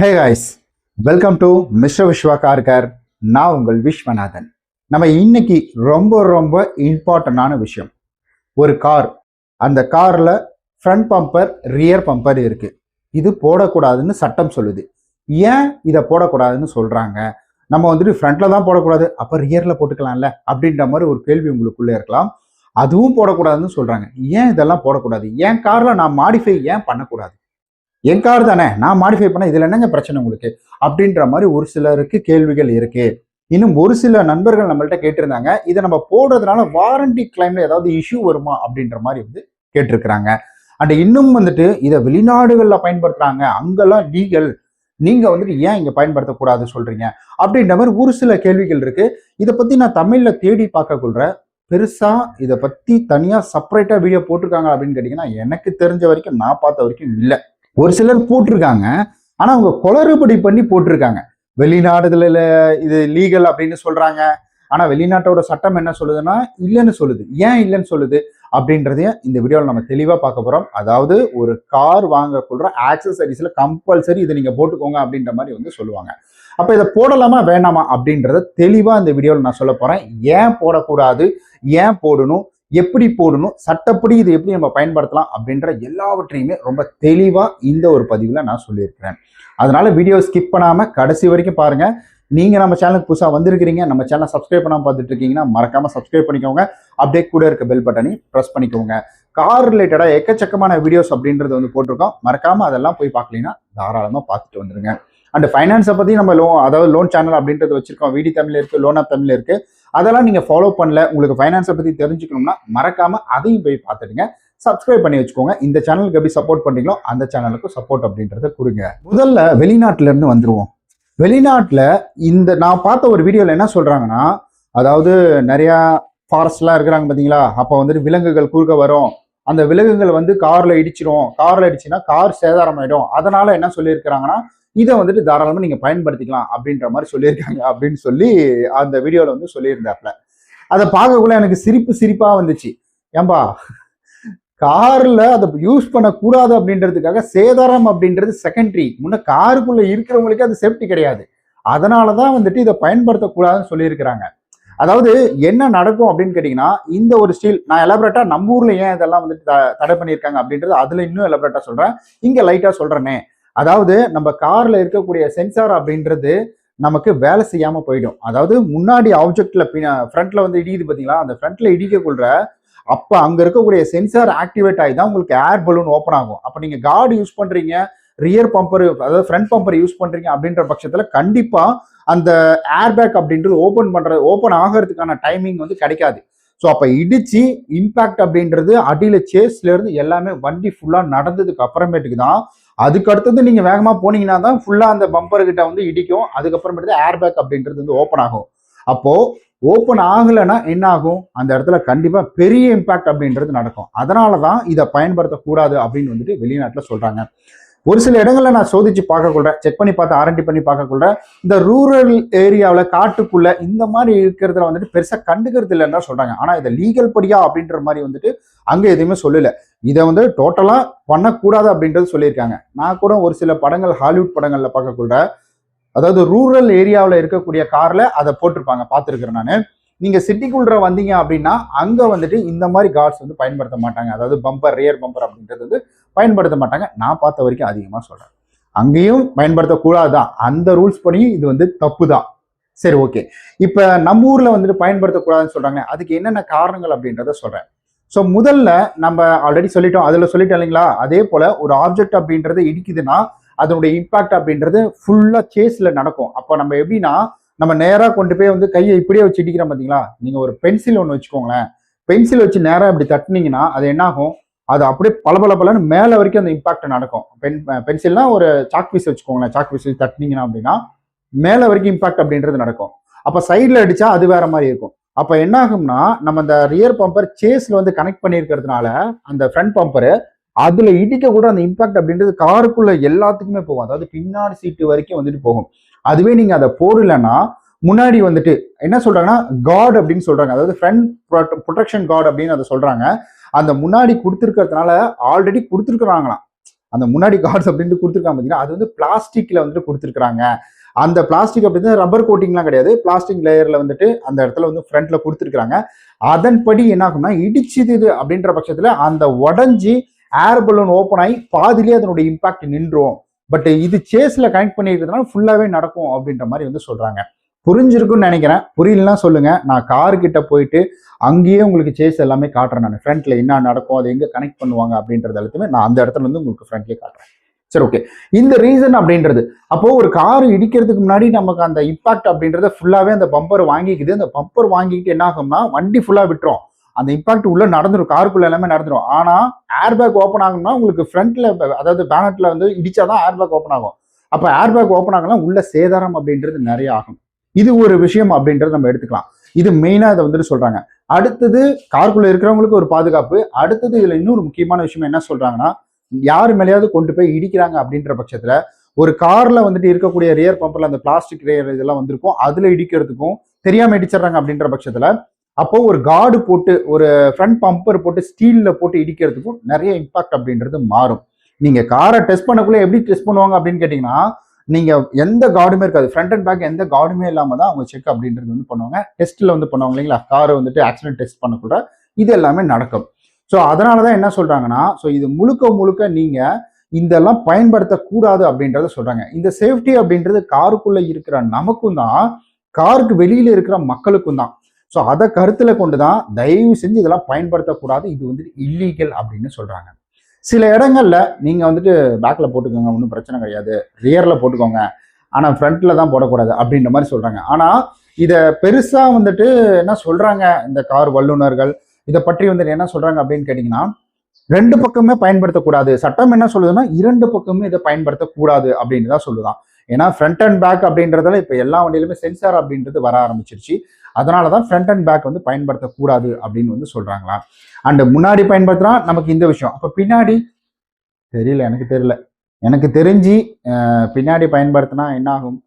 Hey guys welcome to mister Viswa car care நான் உங்கள் விஸ்வநாதன். நம்ம இன்னைக்கு ரொம்ப ரொம்ப இம்பார்ட்டண்டான விஷயம். ஒரு கார் அந்த காரில் ஃப்ரண்ட் பம்பர் ரியர் பம்பர் இருக்கு. இது போடக்கூடாதுன்னு சட்டம் சொல்லுது. ஏன் இதை போடக்கூடாதுன்னு சொல்கிறாங்க நம்ம வந்துட்டு ஃப்ரண்ட்ல தான் போடக்கூடாது அப்போ ரியரில் போட்டுக்கலாம்ல? அப்படின்ற மாதிரி ஒரு கேள்வி உங்களுக்குள்ளே இருக்கலாம். அதுவும் போடக்கூடாதுன்னு சொல்கிறாங்க ஏன் இதெல்லாம் போடக்கூடாது? ஏன் காரில் நான் மாடிஃபை ஏன் பண்ணக்கூடாது? என் கார் தானே? நான் மாடிஃபை பண்ண இதுல என்னங்க பிரச்சனை உங்களுக்கு? அப்படின்ற மாதிரி ஒரு சிலருக்கு கேள்விகள் இருக்கு. இன்னும் ஒரு சில நண்பர்கள் நம்மள்ட்ட கேட்டிருந்தாங்க. இதை நம்ம போடுறதுனால வாரண்டி கிளைம்ல ஏதாவது இஷ்யூ வருமா? அப்படின்ற மாதிரி வந்து கேட்டிருக்கிறாங்க. அண்ட் இன்னும் வந்துட்டு இதை வெளிநாடுகளில் பயன்படுத்துறாங்க. அங்கெல்லாம் லீகல் நீங்க வந்துட்டு ஏன் இங்க பயன்படுத்தக்கூடாது சொல்றீங்க? அப்படின்ற மாதிரி ஒரு சில கேள்விகள் இருக்கு. இதை பத்தி நான் தமிழ்ல தேடி பார்க்கக்குள்ள பெருசா இதை பத்தி தனியா செப்பரேட்டா வீடியோ போட்டிருக்காங்க அப்படின்னு கேட்டீங்கன்னா எனக்கு தெரிஞ்ச வரைக்கும் நான் பார்த்த வரைக்கும் இல்லை. ஒரு சிலர் போட்டிருக்காங்க. ஆனால் அவங்க குளறுபடி பண்ணி போட்டிருக்காங்க. வெளிநாடுகளில் இது லீகல் அப்படின்னு சொல்கிறாங்க ஆனால் வெளிநாட்டோட சட்டம் என்ன சொல்லுதுன்னா இல்லைன்னு சொல்லுது. ஏன் இல்லைன்னு சொல்லுது? அப்படின்றதையும் இந்த வீடியோவில் நம்ம தெளிவாக பார்க்க போகிறோம் அதாவது ஒரு கார் வாங்க கொள்கிற ஆக்சசரிஸில் கம்பல்சரி இதை நீங்கள் போட்டுக்கோங்க அப்படின்ற மாதிரி வந்து சொல்லுவாங்க. அப்போ இதை போடலாமா வேணாமா அப்படின்றத தெளிவாக இந்த வீடியோவில் நான் சொல்ல போகிறேன் ஏன் போடக்கூடாது? ஏன் போடணும்? எப்படி போடணும் சட்டப்படி இது எப்படி நம்ம பயன்படுத்தலாம் அப்படின்ற எல்லாவற்றையுமே ரொம்ப தெளிவாக இந்த ஒரு பதிவில் நான் சொல்லியிருக்கிறேன். அதனால வீடியோ ஸ்கிப் பண்ணாமல் கடைசி வரைக்கும் பாருங்கள் நீங்கள் நம்ம சேனலுக்கு புதுசாக வந்திருக்கிறீங்க நம்ம சேனல் சப்ஸ்கிரைப் பண்ணாம பார்த்துட்டு இருக்கீங்கன்னா மறக்காமல் சப்ஸ்கிரைப் பண்ணிக்கோங்க. அப்படியே கூட இருக்க பெல் பட்டனையும் ப்ரெஸ் பண்ணிக்கோங்க. கார் ரிலேட்டடாக எக்கச்சக்கமான வீடியோஸ் அப்படின்றது வந்து போட்டிருக்கோம். மறக்காமல் அதெல்லாம் போய் பார்க்கலீங்கன்னா தாராளமாக பார்த்துட்டு வந்துருங்க. அண்ட் ஃபைனான்ஸை பற்றி நம்ம லோன் அதாவது லோன் சேனல் அப்படின்றது வச்சிருக்கோம். விடி தமிழ் இருக்குது லோன் ஆஃப் தமிழ் இருக்குது அதெல்லாம் நீங்கள் ஃபாலோ பண்ணல உங்களுக்கு ஃபைனான்ஸை பற்றி தெரிஞ்சுக்கணும்னா மறக்காமல் அதையும் போய் பார்த்துடுங்க. சப்ஸ்கிரைப் பண்ணி வச்சுக்கோங்க. இந்த சேனலுக்கு எப்படி சப்போர்ட் பண்ணுறீங்களோ அந்த சேனலுக்கும் சப்போர்ட் அப்படின்றத கொடுங்க. முதல்ல வெளிநாட்டிலேருந்து இருந்து வெளிநாட்டில் இந்த நான் பார்த்த ஒரு வீடியோவில் என்ன சொல்கிறாங்கன்னா அதாவது நிறையா ஃபாரஸ்ட்லாம் இருக்கிறாங்க பார்த்தீங்களா அப்போ வந்துட்டு விலங்குகள் குறுக்க வரும். அந்த விலங்குகள் வந்து காரில் இடிச்சிரும். காரில் இடிச்சுன்னா கார் சேதாரம் ஆகிடும் அதனால என்ன சொல்லியிருக்கிறாங்கன்னா இதை வந்துட்டு தாராளமாக நீங்கள் பயன்படுத்திக்கலாம் அப்படின்ற மாதிரி சொல்லியிருக்காங்க அப்படின்னு சொல்லி அந்த வீடியோவில் வந்து சொல்லியிருந்தாப்புல. அதை பார்க்கக்குள்ள எனக்கு சிரிப்பு சிரிப்பாக வந்துச்சு. ஏம்பா காரில் அதை யூஸ் பண்ணக்கூடாது அப்படின்றதுக்காக சேதாரம் அப்படின்றது செகண்டரி முன்ன காருக்குள்ளே இருக்கிறவங்களுக்கு அது சேஃப்டி கிடையாது. அதனால தான் வந்துட்டு இதை பயன்படுத்தக்கூடாதுன்னு சொல்லியிருக்கிறாங்க. அதாவது என்ன நடக்கும் அப்படின்னு கேட்டிங்கன்னா இந்த ஒரு ஸ்டீல் நான் எலபரேட்டா நம்ம ஊரில் ஏன் இதெல்லாம் வந்துட்டு த- தடை பண்ணியிருக்காங்க அப்படின்றது அதில் இன்னும் எலபரேட்டா சொல்கிறேன் இங்கே லைட்டாக சொல்கிறேனே அதாவது நம்ம கார்ல இருக்கக்கூடிய சென்சார் அப்படின்றது நமக்கு வேலை செய்யாம போயிடும். அதாவது முன்னாடி ஆப்ஜெக்ட்ல ஃப்ரண்ட்ல வந்து இடிக்குது பாத்தீங்களா? அந்த ஃப்ரண்ட்ல இடிக்கக்குள்ள அப்ப அங்க இருக்கக்கூடிய சென்சார் ஆக்டிவேட் ஆகி தான் உங்களுக்கு ஏர் பலூன் ஓப்பன் ஆகும். அப்ப நீங்க கார்டு யூஸ் பண்றீங்க ரியர் பம்பர் அதாவது ஃப்ரண்ட் பம்பர் யூஸ் பண்றீங்க அப்படின்ற பட்சத்துல கண்டிப்பா அந்த ஏர் பேக் அப்படின்றது ஓப்பன் பண்ற ஓப்பன் ஆகிறதுக்கான டைமிங் வந்து கிடைக்காது. ஸோ அப்போ இடிச்சு இம்பாக்ட் அப்படின்றது அடியில சேஸ்ல இருந்து எல்லாமே வண்டி ஃபுல்லா நடந்ததுக்கு அப்புறமேட்டுக்கு தான் அதுக்கு அடுத்தது நீங்க வேகமா போனீங்கன்னா தான் ஃபுல்லா அந்த பம்பர் கிட்ட வந்து இடிக்கும். அதுக்கப்புறமேட்டு ஏர் ஏர்பேக் அப்படின்றது வந்து ஓப்பன் ஆகும். அப்போ ஓப்பன் ஆகலைன்னா என்ன ஆகும் அந்த இடத்துல கண்டிப்பா பெரிய இம்பாக்ட் அப்படின்றது நடக்கும். அதனால தான் இதை பயன்படுத்தக்கூடாது அப்படின்னு வந்துட்டு வெளிநாட்டுல சொல்றாங்க. ஒரு சில இடங்களில் நான் சோதிச்சு பார்க்கக்குள்ள செக் பண்ணி பார்த்து ஆரண்டி பண்ணி பார்க்கக்குள்ள இந்த ரூரல் ஏரியாவில் காட்டுக்குள்ள இந்த மாதிரி இருக்கிறதுல வந்துட்டு பெருசாக கண்டுக்கிறது இல்லைன்னா சொல்கிறாங்க ஆனால் இதை லீகல் படியா அப்படின்ற மாதிரி வந்துட்டு அங்கே எதுவுமே சொல்லலை. இதை வந்து டோட்டலாக பண்ணக்கூடாது அப்படின்றது சொல்லியிருக்காங்க. நான் கூட ஒரு சில படங்கள் ஹாலிவுட் படங்களில் பார்க்கக்குள்ள அதாவது ரூரல் ஏரியாவில் இருக்கக்கூடிய காரில் அதை போட்டிருப்பாங்க. பார்த்துருக்குறேன் நான். நீங்கள் சிட்டிக்குள்ள வந்தீங்க அப்படின்னா அங்கே வந்துட்டு இந்த மாதிரி கார்ட்ஸ் வந்து பயன்படுத்த மாட்டாங்க. அதாவது பம்பர் ரியர் பம்பர் அப்படின்றது வந்து பயன்படுத்த மாட்டாங்க. நான் பார்த்த வரைக்கும் அதிகமாக சொல்கிறேன் அங்கேயும் பயன்படுத்தக்கூடாது தான் அந்த ரூல்ஸ் படியும் இது வந்து தப்பு தான் சரி ஓகே இப்போ நம்ம ஊரில் வந்துட்டு பயன்படுத்தக்கூடாதுன்னு சொல்கிறாங்க அதுக்கு என்னென்ன காரணங்கள் அப்படின்றத சொல்கிறேன் ஸோ முதல்ல நம்ம ஆல்ரெடி சொல்லிட்டோம். அதில் சொல்லிட்டோம் இல்லைங்களா? அதே போல் ஒரு ஆப்ஜெக்ட் அப்படின்றது இடிக்குதுன்னா அதனுடைய இம்பாக்ட் அப்படின்றது ஃபுல்லாக சேஸில் நடக்கும். அப்போ நம்ம எப்படின்னா நம்ம நேராக கொண்டு போய் வந்து கையை இப்படியே வச்சு இடிக்கிறோம் பார்த்தீங்களா நீங்கள் ஒரு பென்சில் ஒன்று வச்சுக்கோங்களேன். பென்சில் வச்சு நேராக இப்படி தட்டினீங்கன்னா அது என்னாகும்? அது அப்படியே பளபள பலன்னு மேலே வரைக்கும் அந்த இம்பாக்ட் நடக்கும். பென் பென்சில்னா ஒரு சாக் பீஸ் வச்சுக்கோங்களேன். சாக் பீஸ் வச்சு தட்டினீங்கன்னா அப்படின்னா மேலே வரைக்கும் இம்பாக்ட் அப்படின்றது நடக்கும். அப்போ சைடில் அடித்தா அது வேற மாதிரி இருக்கும். அப்போ என்ன ஆகும்னா நம்ம அந்த ரியர் பம்பர் சேஸில் வந்து கனெக்ட் பண்ணியிருக்கிறதுனால அந்த ஃப்ரண்ட் பம்பரு அதில் இடிக்க கூட அந்த இம்பாக்ட் அப்படின்றது காருக்குள்ளே எல்லாத்துக்குமே போகும். அதாவது பின்னாடி சீட்டு வரைக்கும் வந்துட்டு போகும். அதுவே நீங்கள் அதை போடலைன்னா முன்னாடி வந்துட்டு என்ன சொல்றாங்கன்னா காட் அப்படின்னு சொல்றாங்க. அதாவது ஃப்ரண்ட் ப்ரொடெக்ஷன் காட் அப்படின்னு அதை சொல்றாங்க. அந்த முன்னாடி கொடுத்துருக்கிறதுனால ஆல்ரெடி கொடுத்துருக்குறாங்களாம். அந்த முன்னாடி கார்ட்ஸ் அப்படின்ட்டு கொடுத்துருக்காங்க பார்த்தீங்கன்னா அது வந்து பிளாஸ்டிக்ல வந்துட்டு கொடுத்துருக்குறாங்க. அந்த பிளாஸ்டிக் அப்படின்னா ரப்பர் கோட்டிங்லாம் கிடையாது. பிளாஸ்டிக் லேயர்ல வந்துட்டு அந்த இடத்துல வந்து ஃப்ரண்ட்ல கொடுத்துருக்குறாங்க. அதன்படி என்ன ஆகும்னா இடிச்சுது இது அப்படின்ற பட்சத்தில் அந்த உடஞ்சி ஏர் பலூன் ஓப்பன் ஆகி பாதிலே அதனுடைய இம்பாக்ட் நின்றும். பட் இது சேஸ்ல கனெக்ட் பண்ணிருக்கிறதுனால ஃபுல்லாகவே நடக்கும் அப்படின்ற மாதிரி வந்து சொல்றாங்க. புரிஞ்சிருக்குன்னு நினைக்கிறேன். புரியலன்னா சொல்லுங்க. நான் கார் கிட்ட போயிட்டு அங்கேயே உங்களுக்கு சேஸ் எல்லாமே காட்டுறேன் நான். ஃப்ரண்ட்ல என்ன நடக்கும் அதை எங்க கனெக்ட் பண்ணுவாங்க அப்படின்றது எல்லாத்தையுமே நான் அந்த இடத்துல வந்து உங்களுக்கு ஃப்ரண்ட்லேயே காட்டுறேன். சரி ஓகே இந்த ரீசன் அப்படின்றது. அப்போ ஒரு கார் இடிக்கிறதுக்கு முன்னாடி நமக்கு அந்த இம்பாக்ட் அப்படின்றத ஃபுல்லாவே அந்த பம்பர் வாங்கிக்குது. அந்த பம்பர் வாங்கிக்கிட்டு என்ன ஆகும்னா வண்டி ஃபுல்லா விட்டுரும். அந்த இம்பாக்ட் உள்ள நடந்துடும் காருக்குள்ள எல்லாமே நடந்துடும் ஆனா ஏர் பேக் ஓப்பன் ஆகும்னா உங்களுக்கு ஃப்ரண்ட்ல அதாவது பேனட்ல வந்து இடிச்சாதான் ஏர் பேக் ஓப்பன் ஆகும். அப்ப ஏர் பேக் ஓப்பன் ஆகலாம். உள்ள சேதாரம் அப்படின்றது நிறைய ஆகும். இது ஒரு விஷயம் அப்படின்றத நம்ம எடுத்துக்கலாம். இது மெயினாக இதை வந்துட்டு சொல்றாங்க. அடுத்தது காருக்குள்ள இருக்கிறவங்களுக்கு ஒரு பாதுகாப்பு. அடுத்தது இதுல இன்னொரு முக்கியமான விஷயம் என்ன சொல்றாங்கன்னா யார் மேலேயாவது கொண்டு போய் இடிக்கிறாங்க அப்படின்ற பட்சத்துல ஒரு கார்ல வந்துட்டு இருக்கக்கூடிய ரியர் பம்பர்ல அந்த பிளாஸ்டிக் ரியர் இதெல்லாம் வந்திருக்கும். அதுல இடிக்கிறதுக்கும் தெரியாம இடிச்சிடுறாங்க அப்படின்ற பட்சத்துல அப்போ ஒரு கார்டு போட்டு ஒரு ஃப்ரண்ட் பம்பர் போட்டு ஸ்டீல்ல போட்டு இடிக்கிறதுக்கும் நிறைய இம்பாக்ட் அப்படின்றது மாறும். நீங்க காரை டெஸ்ட் பண்ணக்குள்ள எப்படி டெஸ்ட் பண்ணுவாங்க அப்படின்னு கேட்டீங்கன்னா நீங்கள் எந்த கார்டுமே இருக்காது. ஃப்ரண்ட் அண்ட் பேக் எந்த கார்டுமே இல்லாமல் தான் அவங்க செக் அப்படின்றது வந்து பண்ணுவாங்க. டெஸ்ட்டில் வந்து பண்ணுவாங்க இல்லைங்களா? காரை வந்துட்டு ஆக்சிடென்ட் டெஸ்ட் பண்ணக்கூட இது எல்லாமே நடக்கும். ஸோ அதனால தான் என்ன சொல்கிறாங்கன்னா ஸோ இது முழுக்க முழுக்க நீங்கள் இதெல்லாம் பயன்படுத்தக்கூடாது அப்படின்றத சொல்கிறாங்க இந்த சேஃப்டி அப்படின்றது காருக்குள்ளே இருக்கிற நமக்கும் தான் காருக்கு வெளியில் இருக்கிற மக்களுக்கும் தான். ஸோ அதை கருத்தில் கொண்டு தான் தயவு செஞ்சு இதெல்லாம் பயன்படுத்தக்கூடாது. இது வந்துட்டு இல்லீகல் அப்படின்னு சொல்கிறாங்க சில இடங்கள்ல நீங்க வந்துட்டு பேக்ல போட்டுக்கோங்க ஒன்றும் பிரச்சனை கிடையாது. ரியர்ல போட்டுக்கோங்க. ஆனா ஃப்ரண்ட்ல தான் போடக்கூடாது அப்படின்ற மாதிரி சொல்றாங்க. ஆனா இதை பெருசா வந்துட்டு என்ன சொல்றாங்க இந்த கார் வல்லுநர்கள்? இதை பற்றி வந்துட்டு என்ன சொல்றாங்க அப்படின்னு கேட்டீங்கன்னா ரெண்டு பக்கமே பயன்படுத்தக்கூடாது. சட்டம் என்ன சொல்லுதுன்னா இரண்டு பக்கமே இதை பயன்படுத்தக்கூடாது அப்படின்னு தான் சொல்லுதான். ஏன்னா ஃப்ரண்ட் அண்ட் பேக் அப்படின்றதுல இப்போ எல்லா வண்டியிலுமே சென்சார் அப்படின்றது வர ஆரம்பிச்சிருச்சு. அதனால தான் ஃப்ரண்ட் அண்ட் பேக் வந்து பயன்படுத்தக்கூடாது அப்படின்னு வந்து சொல்கிறாங்களா அண்டு முன்னாடி பயன்படுத்தினா நமக்கு இந்த விஷயம். அப்போ பின்னாடி தெரியல எனக்கு தெரியல. எனக்கு தெரிஞ்சு பின்னாடி பயன்படுத்தினா என்ன ஆகும்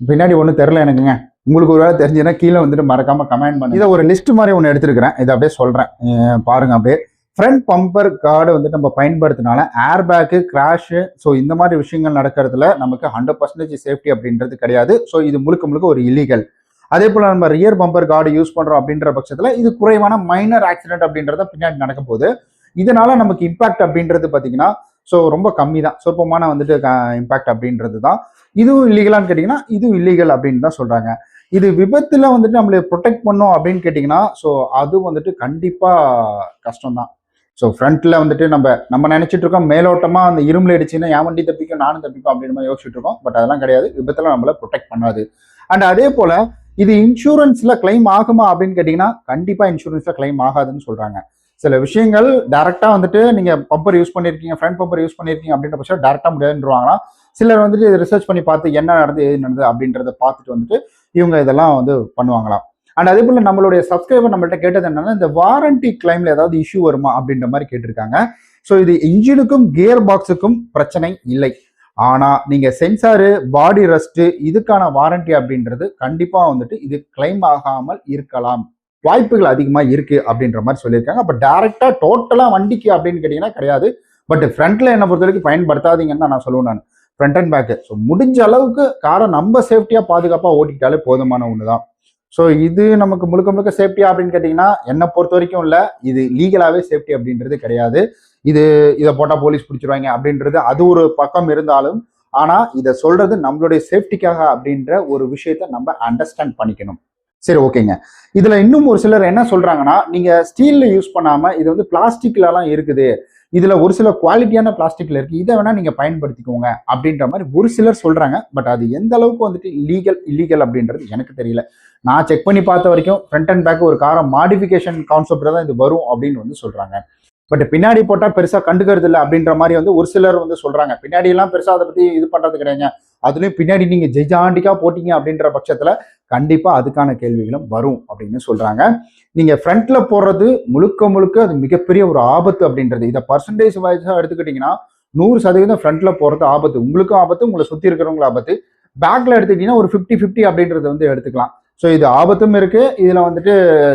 பின்னாடி ஒன்றும் தெரில எனக்குங்க. உங்களுக்கு ஒரு வேலை தெரிஞ்சுன்னா கீழே வந்துட்டு மறக்காம கமெண்ட் பண்ணி இதை ஒரு லிஸ்ட் மாதிரி ஒன்று எடுத்துருக்கிறேன். இதை அப்படியே சொல்கிறேன் பாருங்கள் பாருங்க அப்படியே. ஃப்ரண்ட் பம்பர் கார்டு வந்து நம்ம பயன்படுத்தினால ஏர் பேக்கு கிராஷு ஸோ இந்த மாதிரி விஷயங்கள் நடக்கிறதுல நமக்கு ஹண்ட்ரட் பர்சன்டேஜ் சேஃப்டி அப்படின்றது கிடையாது. ஸோ இது முழுக்க முழுக்க ஒரு இல்லீகல் அதே போல் நம்ம ரியர் பம்பர் கார்டு யூஸ் பண்றோம் அப்படின்ற பட்சத்தில் இது குறைவான மைனர் ஆக்சிடென்ட் அப்படின்றத பின்னாடி நடக்க போகுது. இதனால நமக்கு இம்பாக்ட் அப்படின்றது பார்த்தீங்கன்னா ஸோ ரொம்ப கம்மி தான் சொற்பமான வந்துட்டு இம்பாக்ட் அப்படின்றது தான் இதுவும் இல்லீகலான்னு கேட்டிங்கன்னா இதுவும் இல்லீகல் அப்படின்னு தான் சொல்றாங்க. இது விபத்தில் வந்துட்டு நம்மளை ப்ரொடெக்ட் பண்ணோம் அப்படின்னு கேட்டிங்கன்னா ஸோ அது வந்துட்டு கண்டிப்பாக கஷ்டம் தான் ஸோ ஃப்ரண்ட்டில் வந்துட்டு நம்ம நம்ம நினச்சிட்டு இருக்கோம் மேலோட்டமாக அந்த இரும்பில் அடிச்சுன்னா என் வண்டி தப்பிக்கும் நானும் தப்பிக்கும் அப்படின்னு மாதிரி யோசிச்சுட்டு இருக்கோம். பட் அதெல்லாம் கிடையாது. விபத்தில் நம்மளை ப்ரொடெக்ட் பண்ணாது. அண்ட் அதே போல் இது இன்சூரன்ஸ்ல கிளைம் ஆகுமா அப்படின்னு கேட்டீங்கன்னா கண்டிப்பா இன்சூரன்ஸ்ல கிளைம் ஆகாதுன்னு சொல்றாங்க. சில விஷயங்கள் டேரக்டா வந்துட்டு நீங்க பம்பர் யூஸ் பண்ணிருக்கீங்க ஃப்ரண்ட் பம்பர் யூஸ் பண்ணிருக்கீங்க அப்படின்ற பட்சம் டேரக்டா முடியாதுன்றவாங்கன்னா சிலர் வந்துட்டு ரிசர்ச் பண்ணி பார்த்து என்ன நடந்து எது நடந்தது அப்படின்றத பார்த்துட்டு வந்துட்டு இவங்க இதெல்லாம் வந்து பண்ணுவாங்களாம். அண்ட் அதே போல நம்மளுடைய சப்ஸ்கிரைபர் நம்மள்ட்ட கேட்டது என்னன்னா இந்த வாரண்டி கிளைம்ல ஏதாவது இஷ்யூ வருமா அப்படின்ற மாதிரி கேட்டிருக்காங்க. ஸோ இது இன்ஜினுக்கும் கியர் பாக்ஸுக்கும் பிரச்சனை இல்லை. ஆனால் நீங்கள் சென்சாரு பாடி ரஸ்ட்டு இதுக்கான வாரண்டி அப்படின்றது கண்டிப்பாக வந்துட்டு இது கிளைம் ஆகாமல் இருக்கலாம். வாய்ப்புகள் அதிகமாக இருக்குது அப்படின்ற மாதிரி சொல்லியிருக்காங்க. அப்போ டேரெக்டாக டோட்டலாக வண்டிக்கு அப்படின்னு கேட்டிங்கன்னா கிடையாது. பட் ஃப்ரண்ட்டில் என்ன பொறுத்த வரைக்கும் பயன்படுத்தாதீங்கன்னு தான் நான் சொல்லுவேன் நான். ஃப்ரண்ட் அண்ட் பேக்கு ஸோ முடிஞ்ச அளவுக்கு காரை நம்ம சேஃப்டியாக பாதுகாப்பாக ஓட்டிக்கிட்டாலே போதுமான ஒன்று தான் ஸோ இது நமக்கு முழுக்க முழுக்க சேஃப்டியா அப்படின்னு கேட்டிங்கன்னா என்னை பொறுத்த வரைக்கும் இல்லை. இது லீகலாகவே சேஃப்டி அப்படின்றது கிடையாது. இது இதை போட்டால் போலீஸ் பிடிச்சிருவாங்க அப்படின்றது அது ஒரு பக்கம் இருந்தாலும் ஆனால் இதை சொல்றது நம்மளுடைய சேஃப்டிக்காக அப்படின்ற ஒரு விஷயத்த நம்ம அண்டர்ஸ்டாண்ட் பண்ணிக்கணும். சரி ஓகேங்க. இதில் இன்னும் ஒரு சிலர் என்ன சொல்கிறாங்கன்னா நீங்கள் ஸ்டீலில் யூஸ் பண்ணாமல் இது வந்து பிளாஸ்டிக்லலாம் இருக்குது. இதில் ஒரு சில குவாலிட்டியான பிளாஸ்டிக்கில் இருக்குது இதை வேணால் நீங்கள் பயன்படுத்திக்கோங்க அப்படின்ற மாதிரி ஒரு சிலர் சொல்கிறாங்க பட் அது எந்த அளவுக்கு வந்துட்டு லீகல் இல்லீகல் அப்படின்றது எனக்கு தெரியல. நான் செக் பண்ணி பார்த்த வரைக்கும் ஃப்ரண்ட் அண்ட் பேக் ஒரு காரை மாடிஃபிகேஷன் கான்செப்டில் தான் இது வரும் அப்படின்னு வந்து சொல்கிறாங்க பட் பின்னாடி போட்டால் பெருசாக கண்டுக்கிறது இல்லை அப்படின்ற மாதிரி வந்து ஒரு சிலர் வந்து சொல்கிறாங்க பின்னாடியெல்லாம் பெருசாக அதை பற்றி இது பண்ணுறது கிடையாதுங்க. அதுலேயும் பின்னாடி நீங்கள் ஜெய்ஜாண்டிக்காக போட்டீங்க அப்படின்ற பட்சத்தில் கண்டிப்பாக அதுக்கான கேள்விகளும் வரும் அப்படின்னு சொல்கிறாங்க நீங்கள் ஃப்ரண்ட்டில் போடுறது முழுக்க முழுக்க அது மிகப்பெரிய ஒரு ஆபத்து அப்படின்றது. இதை பர்சன்டேஜ் வைஸாக எடுத்துக்கிட்டிங்கன்னா நூறு சதவீதம் ஃப்ரண்ட்டில் போகிறது ஆபத்து. உங்களுக்கும் ஆபத்து உங்களை சுற்றி இருக்கிறவங்களும் ஆபத்து. பேக்கில் எடுத்துக்கிட்டிங்கன்னா ஒரு ஃபிஃப்டி ஃபிஃப்டி அப்படின்றத வந்து எடுத்துக்கலாம். ஸோ இது ஆபத்தும் இருக்கு. இதுல வந்துட்டு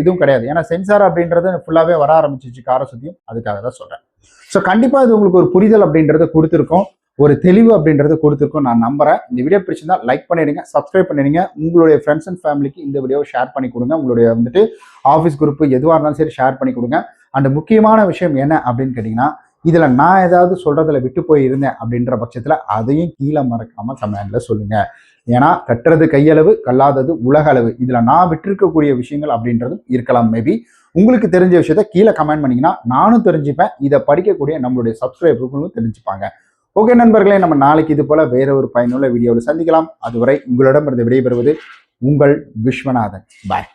இதுவும் கிடையாது. ஏன்னா சென்சார் அப்படின்றது ஃபுல்லாகவே வர ஆரம்பிச்சிச்சு காரை சுத்தியும். அதுக்காக தான் சொல்றேன். ஸோ கண்டிப்பாக இது உங்களுக்கு ஒரு புரிதல் அப்படின்றத கொடுத்துருக்கோம். ஒரு தெளிவு அப்படின்றத கொடுத்துருக்கோம். நான் நம்புறேன். இந்த வீடியோ பிடிச்சிருந்தா லைக் பண்ணிடுங்க சப்ஸ்கிரைப் பண்ணிடுங்க. உங்களுடைய ஃப்ரெண்ட்ஸ் அண்ட் ஃபேமிலிக்கு இந்த வீடியோவை ஷேர் பண்ணி கொடுங்க. உங்களுடைய வந்துட்டு ஆஃபீஸ் குரூப் எதுவாக இருந்தாலும் சரி ஷேர் பண்ணி கொடுங்க. அண்ட் முக்கியமான விஷயம் என்ன அப்படின்னு கேட்டிங்கன்னா இதில் நான் ஏதாவது சொல்கிறதுல விட்டு போய் இருந்தேன் அப்படின்ற பட்சத்தில் அதையும் கீழே மறக்காமல் கமெண்டில் சொல்லுங்கள் ஏன்னா கட்டுறது கையளவு கல்லாதது உலக அளவு இதில் நான் விட்டிருக்கக்கூடிய விஷயங்கள் அப்படின்றதும் இருக்கலாம். மேபி உங்களுக்கு தெரிஞ்ச விஷயத்த கீழே கமெண்ட் பண்ணிங்கன்னா நானும் தெரிஞ்சுப்பேன். இதை படிக்கக்கூடிய நம்மளுடைய சப்ஸ்கிரைபர்களும் தெரிஞ்சுப்பாங்க. ஓகே நண்பர்களே நம்ம நாளைக்கு இது போல் வேற ஒரு பயனுள்ள வீடியோவில் சந்திக்கலாம். அதுவரை உங்களிடமிருந்து விடைபெறுவது உங்கள் விஸ்வநாதன். பாய்